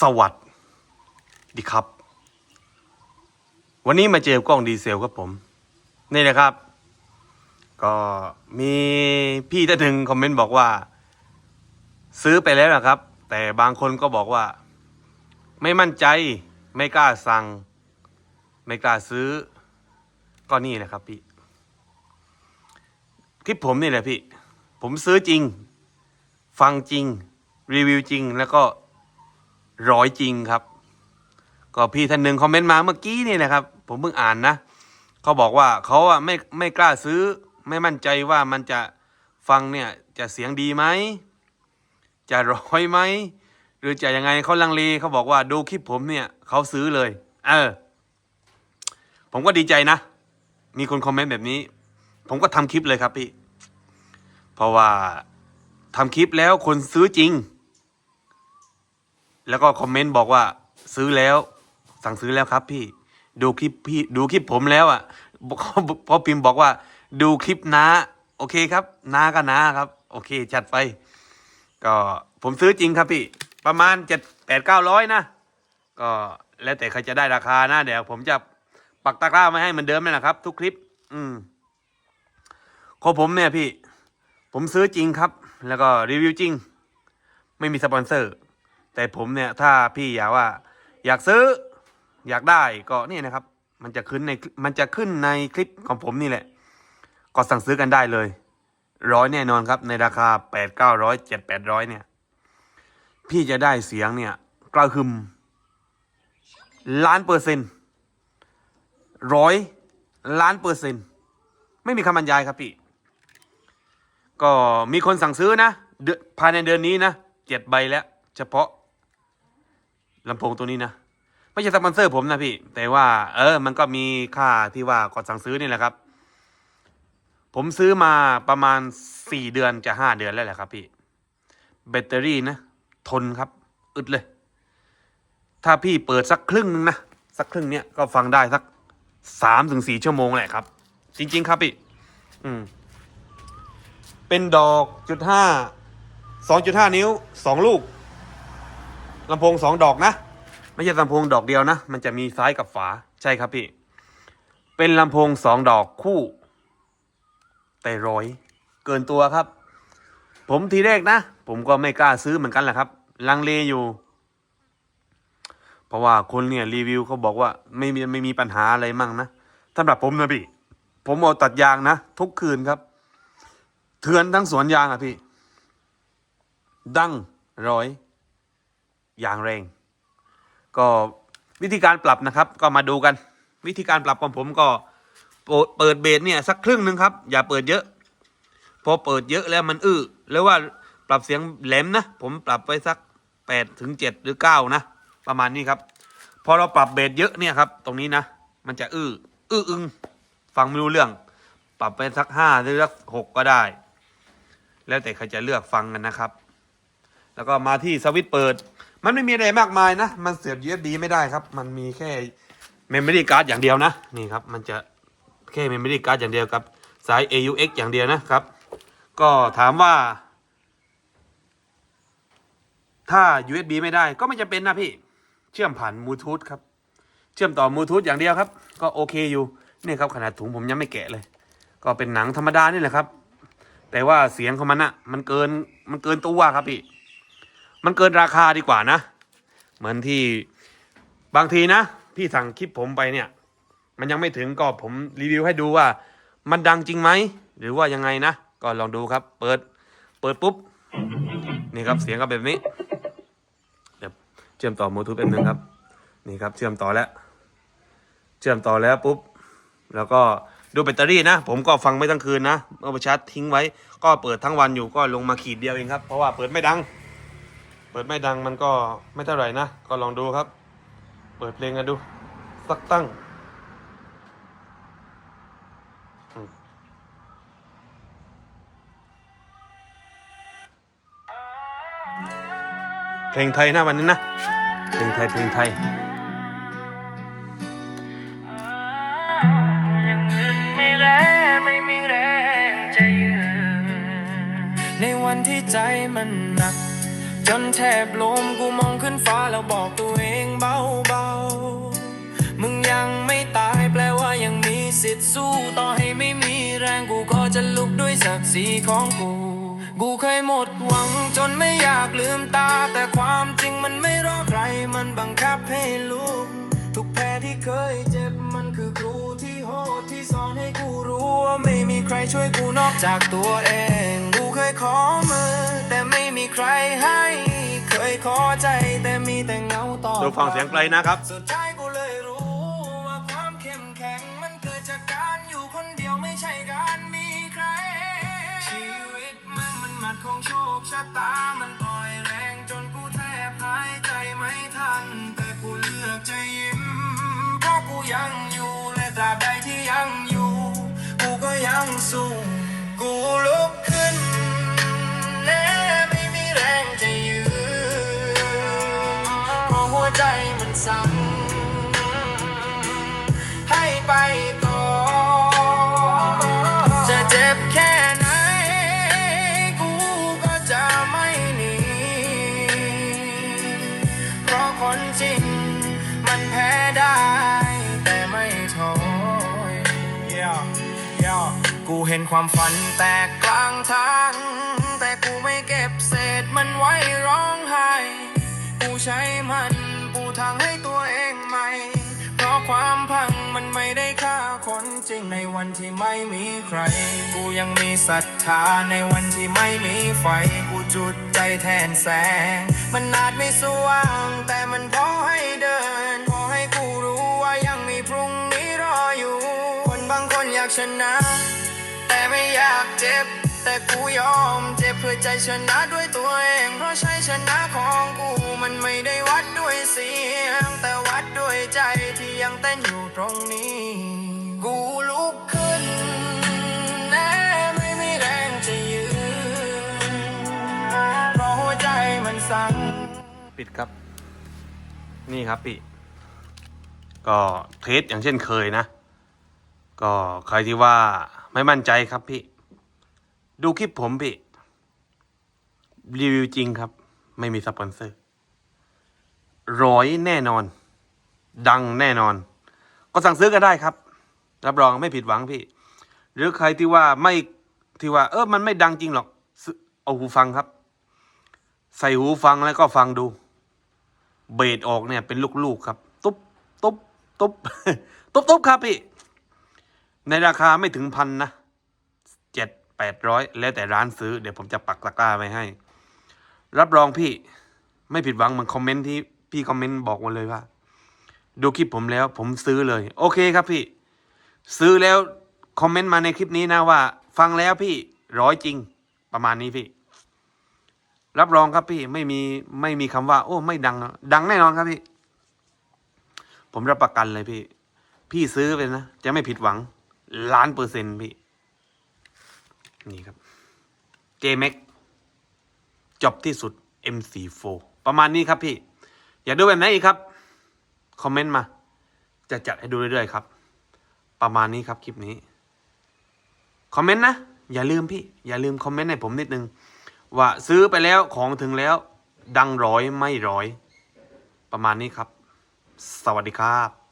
สวัสดีครับ วันนี้มาเจอกล้องดีเซลครับผม นี่นะครับ ก็มีพี่ท่านหนึ่งคอมเมนต์บอกว่า ซื้อไปแล้วนะครับ แต่บางคนก็บอกว่า ไม่มั่นใจไม่กล้าสั่ง ไม่กล้าซื้อ ก็นี่นะครับพี่คลิปผมนี่แหละพี่ ผมซื้อจริง ฟังจริง รีวิวจริงแล้วก็ ร้อยจริงครับ ก็พี่ท่านหนึ่งคอมเมนต์มาเมื่อกี้นี่นะครับ ผมเพิ่งอ่านนะเขาบอกว่าเขาอะไม่ไม่กล้าซื้อ ไม่มั่นใจว่ามันจะฟังเนี่ยจะเสียงดีไหมจะร้อยไหมหรือจะยังไงเขาลังเลเขาบอกว่าดูคลิปผมเนี่ยเขาซื้อเลย เออ ผมก็ดีใจนะ มีคนคอมเมนต์แบบนี้ ผมก็ทำคลิปเลยครับพี่ เพราะว่าทำคลิปแล้วคนซื้อจริง แล้วก็คอมเมนต์บอกว่าซื้อแล้ว สั่งซื้อแล้วครับพี่ ดูคลิปพี่ดูคลิปผมแล้วอะเขาพอพิมพ์บอกว่า ดูคลิปน้า โอเคครับน้าก็น้าครับ โอเค จัดไป ก็ผมซื้อจริงครับพี่ ประมาณเจ็ดแปดเก้าร้อยนะ ก็แล้วแต่ใครจะได้ราคานะเดี๋ยวผมจะปักตะกร้าไม่ให้เหมือนเดิมเลยนะครับ ทุกคลิป อืมของผมเนี่ยพี่ ผมซื้อจริงครับ แล้วก็รีวิวจริง ไม่มีสปอนเซอร์ แต่ผมเนี่ยถ้าพี่อยากว่า อยากซื้ออยากได้ก็นี่นะครับ มันจะขึ้นในมันจะขึ้นในคลิปของผมนี่แหละ ก็สั่งซื้อกันได้เลย ร้อยแน่นอนครับ ในราคาแปดเก้าร้อยเจ็ดแปดร้อยเนี่ย พี่จะได้เสียงเนี่ยกระหึมล้านเปอร์เซ็นต์ร้อยล้านเปอร์เซ็นต์ไม่มีคำบรรยายครับพี่ ก็มีคนสั่งซื้อนะภายในเดือนนี้นะเจ็ดใบแล้ว เฉพาะ ลำโพงตัวนี้นะไม่ใช่สปอนเซอร์ผมนะพี่ แต่ว่า เออ มันก็มีค่าที่ว่ากดสั่งซื้อนี่แหละครับ ผมซื้อมาประมาณสี่เดือนจะห้าเดือนแล้วแหละครับพี่แบตเตอรี่นะ ทนครับ อึดเลย ถ้าพี่เปิดสักครึ่งนึงนะ สักครึ่งเนี้ยก็ฟังได้สักสามถึงสี่ชั่วโมงแหละครับ จริง ๆ ครับพี่ อืม เป็นดอกจุดห้าสองจุดห้านิ้วสองลูก ลำโพงสองดอกนะ ไม่ใช่ลำโพงดอกเดียวนะ มันจะมีซ้ายกับฝาใช่ครับพี่ เป็นลำโพงสองดอกคู่แต่ร้อยเกินตัวครับ ผมทีแรกนะ ผมก็ไม่กล้าซื้อเหมือนกันแหละครับ ลังเลอยู่ เพราะว่าคนเนี่ยรีวิวเขาบอกว่าไม่มีไม่มีปัญหาอะไรมั่งนะสำหรับผมนะพี่ ผมเอาตัดยางนะ ทุกคืนครับเถือนทั้งสวนยางอะพี่ ดังร้อย อย่างแรง ก็วิธีการปรับนะครับ ก็มาดูกัน วิธีการปรับของผมก็เปิดเบสเนี่ยสักครึ่งหนึ่งครับ อย่าเปิดเยอะ พอเปิดเยอะแล้วมันอื้อแล้วว่าปรับเสียงแหลมนะ ผมปรับไว้สักแปดถึงเจ็ดหรือเก้านะประมาณนี้ครับพอเราปรับเบสเยอะเนี่ยครับตรงนี้นะ มันจะอื้ออื้ออึงฟังไม่รู้เรื่อง ปรับไปสักห้าหรือสักหกก็ได้ แล้วแต่ใครจะเลือกฟังกันนะครับ แล้วก็มาที่สวิตช์เปิด มันไม่มีอะไรมากมายนะ มันเสียบ USB ไม่ได้ครับ มันมีแค่ Memory Card อย่างเดียวนะ นี่ครับ มันจะแค่ Memory Card อย่างเดียวกับ สาย AUX อย่างเดียวนะครับ ก็ถามว่า ถ้า USB ไม่ได้ก็ไม่จำเป็นนะพี่ เชื่อมผ่านบลูทูธครับ เชื่อมต่อบลูทูธอย่างเดียวครับ ก็โอเคอยู่ นี่ครับขนาดถุงผมยังไม่แกะเลย ก็เป็นหนังธรรมดานี่แหละครับ แต่ว่าเสียงของมันอะมันเกิน มันเกินตัวครับพี่ มันเกินราคาดีกว่านะ เหมือนที่บางทีนะ พี่สั่งคลิปผมไปเนี่ย มันยังไม่ถึงก็ผมรีวิวให้ดูว่า มันดังจริงไหม หรือว่ายังไงนะ ก็ลองดูครับ เปิด เปิดปุ๊บ นี่ครับเสียงก็แบบนี้เดี๋ยวเชื่อมต่อบลูทูธแป๊บนึงครับ นี่ครับเชื่อมต่อแล้ว เชื่อมต่อแล้วปุ๊บ แล้วก็ดูแบตเตอรี่นะ ผมก็ฟังไม่ทั้งคืนนะเอาไปชาร์จทิ้งไว้ ก็เปิดทั้งวันอยู่ก็ลงมาขีดเดียวเองครับ เพราะว่าเปิดไม่ดัง ปิดไม่ดังมันก็ไม่เท่าไหร่นะ ก็ลองดูครับ เปิดเพลงกันดู สักตั้งเพลงไทยนะวันนี้นะ เพลงไทย เพลงไทยในวันที่ใจมันหนัก จนแทบลมกูมองขึ้นฟ้าแล้วบอกตัวเองเบาๆ มึงยังไม่ตายแปลว่ายังมีสิทธิ์สู้ต่อให้ไม่มีแรงกูก็จะลุกด้วยศักดิ์ศรีของกู กูเคยหมดหวังจนไม่อยากลืมตา แต่ความจริงมันไม่รอใครมันบังคับให้รู้ ไม่มีใครช่วยกูนอกจากตัวเอง กูเคยขอมือ แต่ไม่มีใครให้ เคยขอใจแต่มีแต่เงาต่อดูฟังเสียงไกลนะครับ สุดท้ายกูเลยรู้ว่าความเข้มแข็งมันเกิดจากการอยู่คนเดียวไม่ใช่การมีใคร ชีวิตมันมันหมัดของโชคชะตา มันปล่อยแรงจนกูแทบหายใจไม่ทัน แต่กูเลือกจะยิ้มเพราะกูยังอยู่ กูเห็นความฝันแตกกลางทาง แต่กูไม่เก็บเศษมันไว้ร้องไห้ กูใช้มันปูทางให้ตัวเองใหม่ เพราะความพังมันไม่ได้ฆ่าคนจริงในวันที่ไม่มีใคร กูยังมีศรัทธาในวันที่ไม่มีไฟ กูจุดใจแทนแสง มันอาจไม่สว่างแต่มันพอ เจ็บ แต่กูยอมเจ็บเพื่อใจชนะด้วยตัวเอง เพราะใชัยชนะของกูมันไม่ได้วัดด้วยเสียง แต่วัดด้วยใจที่ยังเต้นอยู่ตรงนี้ กูลุกขึ้นแม้ไม่มีแรงจะยืนเพราะหัวใจมันสั่นปิดครับ นี่ครับพี่ ก็เทสอย่างเช่นเคยนะ ก็ใครที่ว่าไม่มั่นใจครับพี่ ดูคลิปผมพี่ รีวิวจริงครับ ไม่มีสปอนเซอร์ ร้อยแน่นอน ดังแน่นอน ก็สั่งซื้อก็ได้ครับ รับรองไม่ผิดหวังพี่ หรือใครที่ว่าไม่ที่ว่า เออมันไม่ดังจริงหรอก เอาหูฟังครับ ใส่หูฟังแล้วก็ฟังดู เบสออกเนี่ยเป็นลูกๆครับ ตุ๊บตุ๊บตุ๊บตุ๊บตุ๊บครับพี่ ในราคาไม่ถึงพันนะเจ็ด แปดร้อยแล้วแต่ร้านซื้อ เดี๋ยวผมจะปักตะกร้าไว้ให้ รับรองพี่ไม่ผิดหวังเหมือนคอมเมนต์ที่พี่คอมเมนต์บอกมาเลยว่า ดูคลิปผมแล้ว ผมซื้อเลย โอเคครับพี่ ซื้อแล้วคอมเมนต์มาในคลิปนี้นะว่า ฟังแล้วพี่ร้อยจริงประมาณนี้พี่ รับรองครับพี่ไม่มีไม่มีคำว่า โอ้ ไม่ดัง ดังแน่นอนครับพี่ ผมรับประกันเลยพี่ พี่ซื้อไปนะ จะไม่ผิดหวังล้านเปอร์เซ็นต์พี่ นี่ครับ JMX จบที่สุด MC4 ประมาณนี้ครับพี่ อยากดูแบบไหนอีกครับ คอมเมนต์มา จะจัดให้ดูเรื่อยๆครับ ประมาณนี้ครับคลิปนี้ คอมเมนต์นะ อย่าลืมพี่ อย่าลืมคอมเมนต์ให้ผมนิดนึง ว่าซื้อไปแล้วของถึงแล้ว ดังร้อยไม่ร้อย ประมาณนี้ครับ สวัสดีครับ